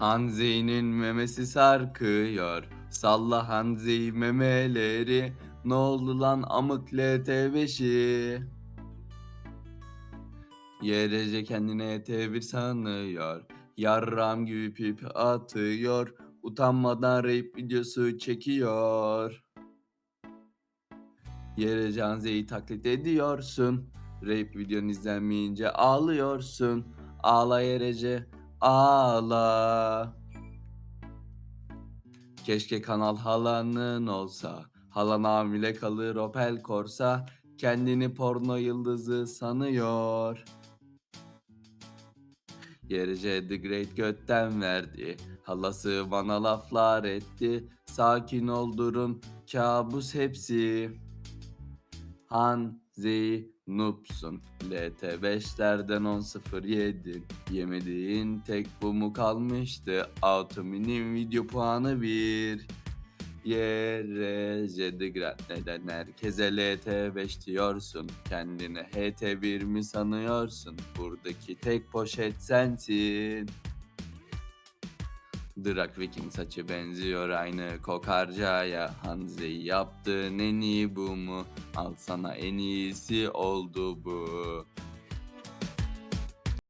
Hanze'nin memesi sarkıyor. Salla Hanze'yi memeleri. Ne oldu lan amık LT5'i? YRC kendine T1 sanıyor. Yarram gibi pip atıyor. Utanmadan rape videosu çekiyor. YRC Hanze'yi taklit ediyorsun. Rape videon izlenmeyince ağlıyorsun. Ağla YRC, ağla. Keşke kanal halanın olsa. Halan hamile kalır Opel Corsa. Kendini porno yıldızı sanıyor. YRC The Great götten verdi. Halası bana laflar etti. Sakin ol durun kabus hepsi. Han Noob'sun. LT5'lerden 10.0 yedin. Yemediğin tek bu mu kalmıştı? Autumn'in video puanı 1. YRC The Grand neden herkese LT5 diyorsun? Kendine HT1 mi sanıyorsun? Buradaki tek poşet sensin. Drak Viking saçı benziyor aynı kokarcaya Hanze'yi yaptığın en iyi bu mu? Al sana en iyisi oldu bu